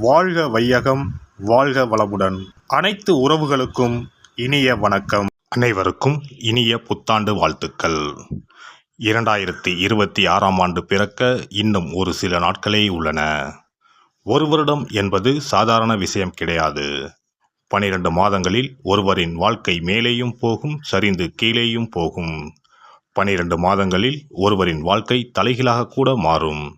வாழ்க வையகம் வாழ்க வளமுடன். அனைத்து உறவுகளுக்கும் இனிய வணக்கம். அனைவருக்கும் இனிய புத்தாண்டு வாழ்த்துக்கள். இரண்டாயிரத்தி இருபத்தி ஆறாம் ஆண்டு பிறக்க இன்னும் ஒரு சில நாட்களே உள்ளன. ஒரு வருடம் என்பது சாதாரண விஷயம் கிடையாது. பனிரெண்டு மாதங்களில் ஒருவரின் வாழ்க்கை மேலேயும் போகும் சரிந்து கீழேயும் போகும். பனிரெண்டு மாதங்களில் ஒருவரின் வாழ்க்கை தலைகீழாக கூட மாறும்.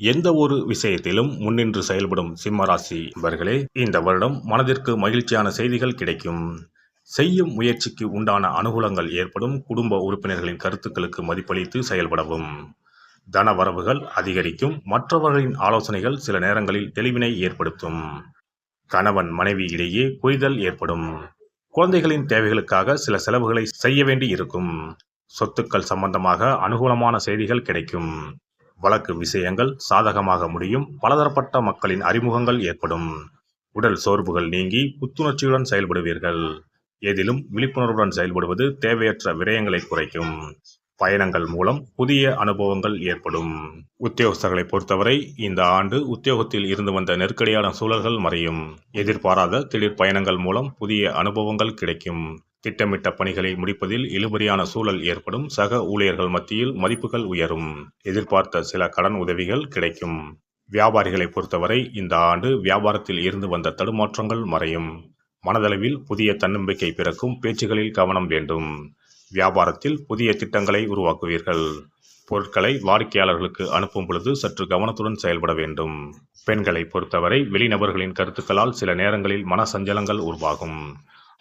எந்த ஒரு விஷயத்திலும் முன்னின்று செயல்படும் சிம்மராசி நண்பர்களே இந்த வருடம் மனதிற்கு மகிழ்ச்சியான செய்திகள் கிடைக்கும். செய்யும் முயற்சிக்கு உண்டான அனுகூலங்கள் ஏற்படும். குடும்ப உறுப்பினர்களின் கருத்துக்களுக்கு மதிப்பளித்து செயல்படவும். தன வரவுகள் அதிகரிக்கும். மற்றவர்களின் ஆலோசனைகள் சில நேரங்களில் தெளிவினை ஏற்படுத்தும். கணவன் மனைவி இடையே புரிதல் ஏற்படும். குழந்தைகளின் தேவைகளுக்காக சில செலவுகளை செய்ய வேண்டி இருக்கும் சொத்துக்கள் சம்பந்தமாக அனுகூலமான செய்திகள் கிடைக்கும். வழக்கு விஷயங்கள் சாதகமாக முடியும். பலதரப்பட்ட மக்களின் அறிமுகங்கள் ஏற்படும். உடல் சோர்வுகள் நீங்கி புத்துணர்ச்சியுடன் செயல்படுவீர்கள். எதிலும் விழிப்புணர்வுடன் செயல்படுவது தேவையற்ற விரயங்களை குறைக்கும். பயணங்கள் மூலம் புதிய அனுபவங்கள் ஏற்படும். உத்தியோகஸ்தர்களை பொறுத்தவரை இந்த ஆண்டு உத்தியோகத்தில் இருந்து வந்த நெருக்கடியான சூழல்கள் மறையும். எதிர்பாராத திடீர் பயணங்கள் மூலம் புதிய அனுபவங்கள் கிடைக்கும். திட்டமிட்ட பணிகளை முடிப்பதில் இழுபறியான சூழல் ஏற்படும். சக ஊழியர்கள் மத்தியில் மதிப்புகள் உயரும். எதிர்பார்த்த சில கடன் உதவிகள் கிடைக்கும். வியாபாரிகளை பொறுத்தவரை இந்த ஆண்டு வியாபாரத்தில் இருந்து வந்த தடுமாற்றங்கள் மறையும். மனதளவில் புதிய தன்னம்பிக்கை பிறக்கும். பேச்சுகளில் கவனம் வேண்டும். வியாபாரத்தில் புதிய திட்டங்களை உருவாக்குவீர்கள். பொருட்களை வாடிக்கையாளர்களுக்கு அனுப்பும் பொழுது சற்று கவனத்துடன் செயல்பட வேண்டும். பெண்களை பொறுத்தவரை வெளிநபர்களின் கருத்துக்களால் சில நேரங்களில் மன சஞ்சலங்கள் உருவாகும்.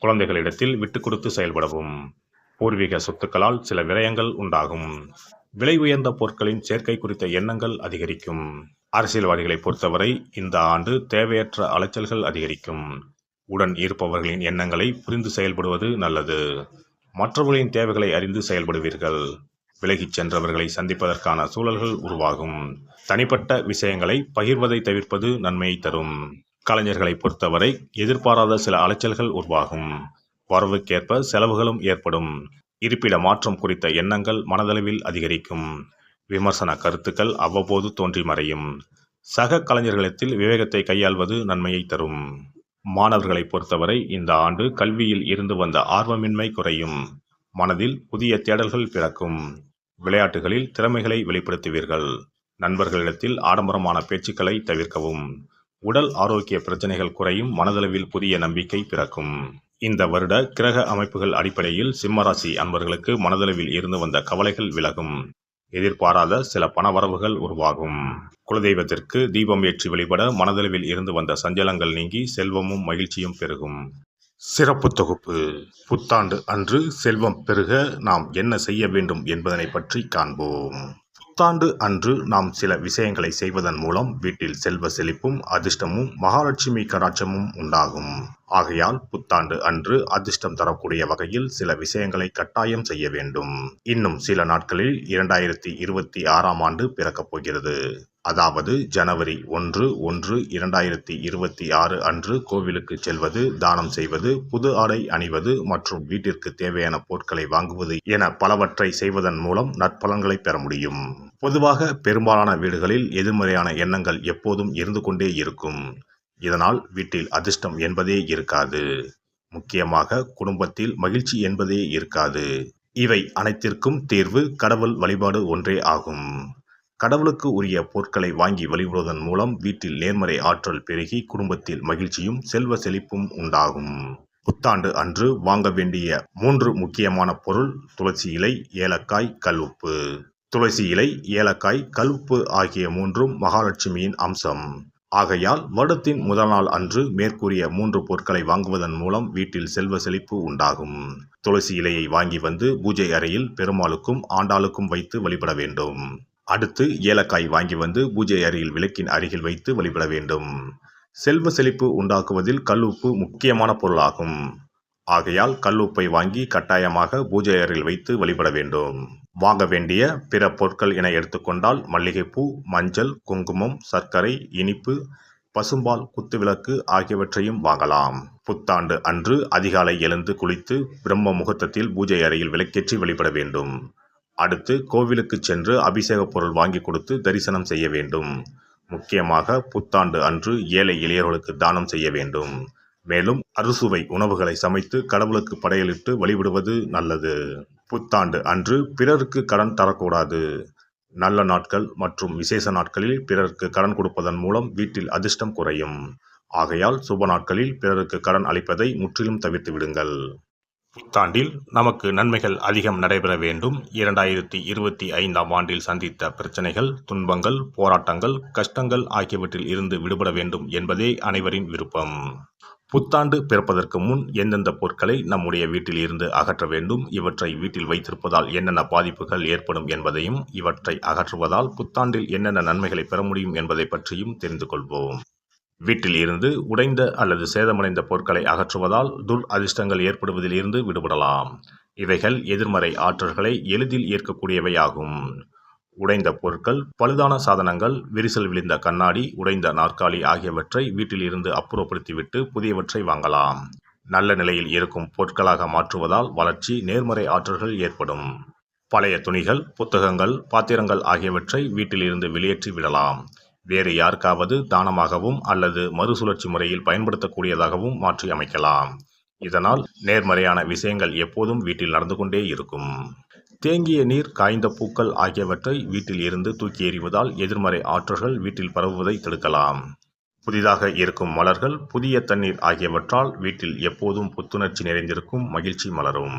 குழந்தைகளிடத்தில் விட்டு கொடுத்து செயல்படவும். பூர்வீக சொத்துக்களால் சில விரயங்கள் உண்டாகும். விலை உயர்ந்த பொருட்களின் சேர்க்கை குறித்த எண்ணங்கள் அதிகரிக்கும். அரசியல்வாதிகளை பொறுத்தவரை இந்த ஆண்டு தேவையற்ற அலைச்சல்கள் அதிகரிக்கும். உடன் இருப்பவர்களின் எண்ணங்களை புரிந்து செயல்படுவது நல்லது. மற்றவர்களின் தேவைகளை அறிந்து செயல்படுவீர்கள். விலகிச் சென்றவர்களை சந்திப்பதற்கான சூழல்கள் உருவாகும். தனிப்பட்ட விஷயங்களை பகிர்வதை தவிர்ப்பது நன்மையை தரும். கலைஞர்களை பொறுத்தவரை எதிர்பாராத சில அலைச்சல்கள் உருவாகும். வரவுக்கேற்ப செலவுகளும் ஏற்படும். இருப்பிட மாற்றம் குறித்த எண்ணங்கள் மனதளவில் அதிகரிக்கும். விமர்சன கருத்துக்கள் அவ்வப்போது தோன்றி மறையும். சக கலைஞர்களிடத்தில் விவேகத்தை கையாள்வது நன்மையை தரும். மாணவர்களை பொறுத்தவரை இந்த ஆண்டு கல்வியில் இருந்து வந்த ஆர்வமின்மை குறையும். மனதில் புதிய தேடல்கள் பிறக்கும். விளையாட்டுகளில் திறமைகளை வெளிப்படுத்துவீர்கள். நண்பர்களிடத்தில் ஆடம்பரமான பேச்சுக்களை தவிர்க்கவும். உடல் ஆரோக்கிய பிரச்சனைகள் குறையும் மனதளவில் புதிய நம்பிக்கை பிறக்கும். இந்த வருட கிரக அமைப்புகள் அடிப்படையில் சிம்மராசி அன்பர்களுக்கு மனதளவில் இருந்து வந்த கவலைகள் விலகும். எதிர்பாராத சில பணவரவுகள் உருவாகும். குலதெய்வத்திற்கு தீபம் ஏற்றி வழிபட மனதளவில் இருந்து வந்த சஞ்சலங்கள் நீங்கி செல்வமும் மகிழ்ச்சியும் பெருகும். சிறப்பு தொகுப்பு. புத்தாண்டு அன்று செல்வம் பெருக நாம் என்ன செய்ய வேண்டும் என்பதனை பற்றி காண்போம். புத்தாண்டு அன்று நாம் சில விஷயங்களை செய்வதன் மூலம் வீட்டில் செல்வ செழிப்பும் அதிர்ஷ்டமும் மகாலட்சுமி கராட்சமும் உண்டாகும். ஆகையால் புத்தாண்டு அன்று அதிர்ஷ்டம் தரக்கூடிய வகையில் சில விஷயங்களை கட்டாயம் செய்ய வேண்டும். இன்னும் சில நாட்களில் இரண்டாயிரத்தி இருபத்தி ஆறாம் ஆண்டு பிறக்கப் போகிறது. அதாவது ஜனவரி ஒன்று ஒன்று இரண்டாயிரத்தி இருபத்தி ஆறு அன்று கோவிலுக்கு செல்வது தானம் செய்வது புது ஆடை அணிவது மற்றும் வீட்டிற்கு தேவையான பொருட்களை வாங்குவது என பலவற்றை செய்வதன் மூலம் நற்பலன்களை பெற முடியும். பொதுவாக பெரும்பாலான வீடுகளில் எதிர்மறையான எண்ணங்கள் எப்போதும் இருந்து கொண்டே இருக்கும். இதனால் வீட்டில் அதிர்ஷ்டம் என்பதே இருக்காது. முக்கியமாக குடும்பத்தில் மகிழ்ச்சி என்பதே இருக்காது. இவை அனைத்திற்கும் தீர்வு கடவுள் வழிபாடு ஒன்றே ஆகும். கடவுளுக்கு உரிய பொருட்களை வாங்கி வழிபடுவதன் மூலம் வீட்டில் நேர்மறை ஆற்றல் பெருகி குடும்பத்தில் மகிழ்ச்சியும் செல்வ செழிப்பும் உண்டாகும். புத்தாண்டு அன்று வாங்க வேண்டிய மூன்று முக்கியமான பொருள் துளசி இலை ஏலக்காய் கல்உப்பு துளசி இலை ஏலக்காய் கல்உப்பு ஆகிய மூன்றும் மகாலட்சுமியின் அம்சம். ஆகையால் வருடத்தின் முதல் நாள் அன்று மேற்கூறிய மூன்று பொருட்களை வாங்குவதன் மூலம் வீட்டில் செல்வ செழிப்பு உண்டாகும். துளசி இலையை வாங்கி வந்து பூஜை அறையில் பெருமாளுக்கும் ஆண்டாளுக்கும் வைத்து வழிபட வேண்டும். அடுத்து ஏலக்காய் வாங்கி வந்து பூஜை அறையில் விளக்கின் அருகில் வைத்து வழிபட வேண்டும். செல்வ செழிப்பு உண்டாக்குவதில் கல்லுப்பு முக்கியமான பொருளாகும். ஆகையால் கல்லுப்பை வாங்கி கட்டாயமாக பூஜை அறையில் வைத்து வழிபட வேண்டும். வாங்க வேண்டிய பிற பொருட்கள் என எடுத்துக்கொண்டால் மல்லிகைப்பூ மஞ்சள் குங்குமம் சர்க்கரை இனிப்பு பசும்பால் குத்துவிளக்கு ஆகியவற்றையும் வாங்கலாம். புத்தாண்டு அன்று அதிகாலை எழுந்து குளித்து பிரம்ம முகூர்த்தத்தில் பூஜை அறையில் விளக்கேற்றி வழிபட வேண்டும். அடுத்து கோவிலுக்கு சென்று அபிஷேக பொருள் வாங்கி கொடுத்து தரிசனம் செய்ய வேண்டும். முக்கியமாக புத்தாண்டு அன்று ஏழை எளியவர்களுக்கு தானம் செய்ய வேண்டும். மேலும் அறுசுவை உணவுகளை சமைத்து கடவுளுக்கு படையலிட்டு வழிபடுவது நல்லது. புத்தாண்டு அன்று பிறருக்கு கடன் தரக்கூடாது. நல்ல நாட்கள் மற்றும் விசேஷ நாட்களில் பிறருக்கு கடன் கொடுப்பதன் மூலம் வீட்டில் அதிர்ஷ்டம் குறையும். ஆகையால் சுப நாட்களில் பிறருக்கு கடன் அளிப்பதை முற்றிலும் தவிர்த்து விடுங்கள். புத்தாண்டில் நமக்கு நன்மைகள் அதிகம் நடைபெற வேண்டும். இரண்டாயிரத்தி இருபத்தி ஐந்தாம் ஆண்டில் சந்தித்த பிரச்சனைகள் துன்பங்கள் போராட்டங்கள் கஷ்டங்கள் ஆகியவற்றில் இருந்து விடுபட வேண்டும் என்பதே அனைவரின் விருப்பம். புத்தாண்டு பிறப்பதற்கு முன் எந்தெந்த பொருட்களை நம்முடைய வீட்டில் இருந்து அகற்ற வேண்டும் இவற்றை வீட்டில் வைத்திருப்பதால் என்னென்ன பாதிப்புகள் ஏற்படும் என்பதையும் இவற்றை அகற்றுவதால் புத்தாண்டில் என்னென்ன நன்மைகளை பெற முடியும் என்பதை பற்றியும் தெரிந்து கொள்வோம். வீட்டில் இருந்து உடைந்த அல்லது சேதமடைந்த பொருட்களை அகற்றுவதால் துர் அதிர்ஷ்டங்கள் ஏற்படுவதில் இருந்து விடுபடலாம். இவைகள் எதிர்மறை ஆற்றல்களை எளிதில் ஈர்க்கக்கூடியவையாகும். உடைந்த பொருட்கள் பழுதான சாதனங்கள் விரிசல் விழுந்த கண்ணாடி உடைந்த நாற்காலி ஆகியவற்றை வீட்டில் இருந்து அப்புறப்படுத்திவிட்டு புதியவற்றை வாங்கலாம். நல்ல நிலையில் இருக்கும் பொருட்களாக மாற்றுவதால் வளர்ச்சி நேர்மறை ஆற்றல்கள் ஏற்படும். பழைய துணிகள் புத்தகங்கள் பாத்திரங்கள் ஆகியவற்றை வீட்டிலிருந்து வெளியேற்றி விடலாம். வேறு யாருக்காவது தானமாகவும் அல்லது மறுசுழற்சி முறையில் பயன்படுத்தக்கூடியதாகவும் மாற்றி அமைக்கலாம். இதனால் நேர்மறையான விஷயங்கள் எப்போதும் வீட்டில் நடந்து கொண்டே இருக்கும். தேங்கிய நீர் காய்ந்த பூக்கள் ஆகியவற்றை வீட்டில் இருந்து தூக்கி எறிவதால் எதிர்மறை ஆற்றல்கள் வீட்டில் பரவுவதை தடுக்கலாம். புதிதாக இருக்கும் மலர்கள் புதிய தண்ணீர் ஆகியவற்றால் வீட்டில் எப்போதும் புத்துணர்ச்சி நிறைந்திருக்கும் மகிழ்ச்சி மலரும்.